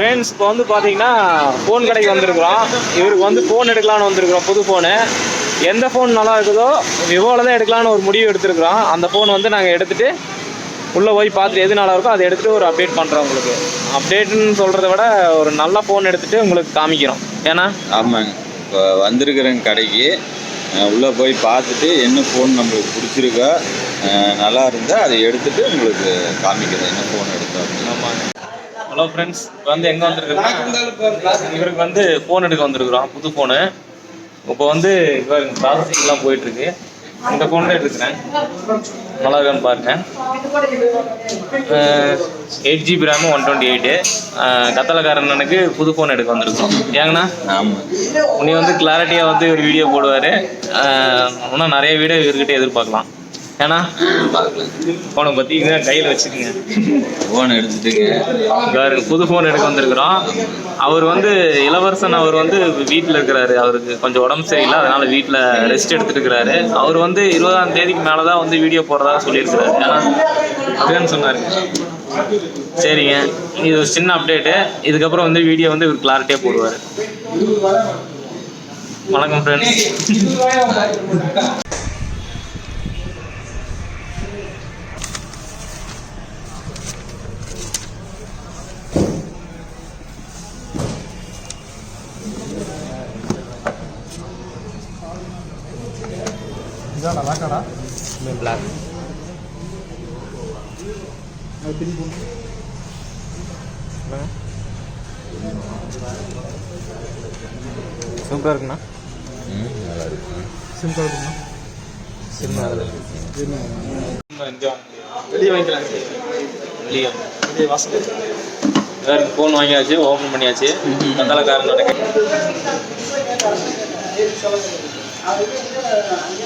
Friends இப்போ வந்து பார்த்தீங்கன்னா ஃபோன் கடைக்கு வந்திருக்கிறோம். இவருக்கு வந்து ஃபோன் எடுக்கலாம்னு வந்திருக்கிறோம் புது ஃபோனு எந்த ஃபோன் நல்லா இருக்குதோ விவோவில் தான் எடுக்கலாம்னு ஒரு முடிவு எடுத்திருக்கிறோம். அந்த ஃபோன் வந்து நாங்கள் எடுத்துகிட்டு உள்ளே போய் பார்த்துட்டு எது நல்லா இருக்கோ அதை எடுத்துகிட்டு ஒரு அப்டேட் பண்ணுறோம் உங்களுக்கு. அப்டேட்னு சொல்கிறத விட ஒரு நல்ல ஃபோன் எடுத்துகிட்டு உங்களுக்கு காமிக்கிறோம். ஏன்னா? ஆமாங்க. இப்போ வந்திருக்கிறேங்க கடைக்கு உள்ளே போய் பார்த்துட்டு என்ன ஃபோன் நம்மளுக்கு பிடிச்சிருக்கோ நல்லா இருந்தால் அதை எடுத்துகிட்டு உங்களுக்கு காமிக்கிறேன். என்ன ஃபோன் எடுத்தோம் ஹலோ ஃப்ரெண்ட்ஸ் இப்போ வந்து எங்கே வந்திருக்கிறோம் இவருக்கு வந்து ஃபோன் எடுக்க வந்திருக்கிறோம். புது ஃபோனு இப்போ வந்து ப்ராசஸிங்லாம் போயிட்டுருக்கு. இந்த ஃபோன் எடுத்துக்கிறேன் நல்லா இருக்கான்னு பாருங்க. Eight GB RAM one twenty eight கத்தலக்காரனுக்கு புது ஃபோன் எடுக்க வந்திருக்கோம் ஏங்கண்ணா? ஆமாம் உன்னை வந்து கிளாரிட்டியாக வந்து ஒரு வீடியோ போடுவார். இன்னும் நிறைய வீடியோ இவர்கிட்ட எதிர்பார்க்கலாம். ஏன்னா ஃபோனை பற்றி இங்கே கையில் வச்சுக்கோங்க. ஃபோன் எடுத்துட்டுங்க. வேறு புது ஃபோன் எடுக்க வந்திருக்கிறோம். அவர் வந்து இளவரசன் அவர் வந்து வீட்டில் இருக்கிறாரு. அவருக்கு கொஞ்சம் உடம்பு சரியில்லை. அதனால வீட்டில் ரெஸ்ட் எடுத்துட்டு இருக்கிறாரு. அவர் வந்து இருபதாம் தேதிக்கு மேலே தான் வந்து வீடியோ போடுறதா சொல்லியிருக்கிறாரு. ஏன்னா சொன்னார். சரிங்க. இது ஒரு சின்ன அப்டேட்டு இதுக்கப்புறம் வந்து வீடியோ வந்து இவர் கிளாரிட்டியாக போடுவார். வணக்கம் ஃப்ரெண்ட்ஸ் பிளாக் சூப்பராக இருக்குண்ணா. ம், நல்லா இருக்கு. சிம் கார்டுண்ணா சிம் நல்லா இருக்கு. வெளியே வாங்கிக்கலாம். வெளியே வெளியே வாசல் வேறு ஃபோன் வாங்கியாச்சு ஓப்பன் பண்ணியாச்சு. கத்தால காரன் நடக்க அவருக்கு வந்து அஞ்சு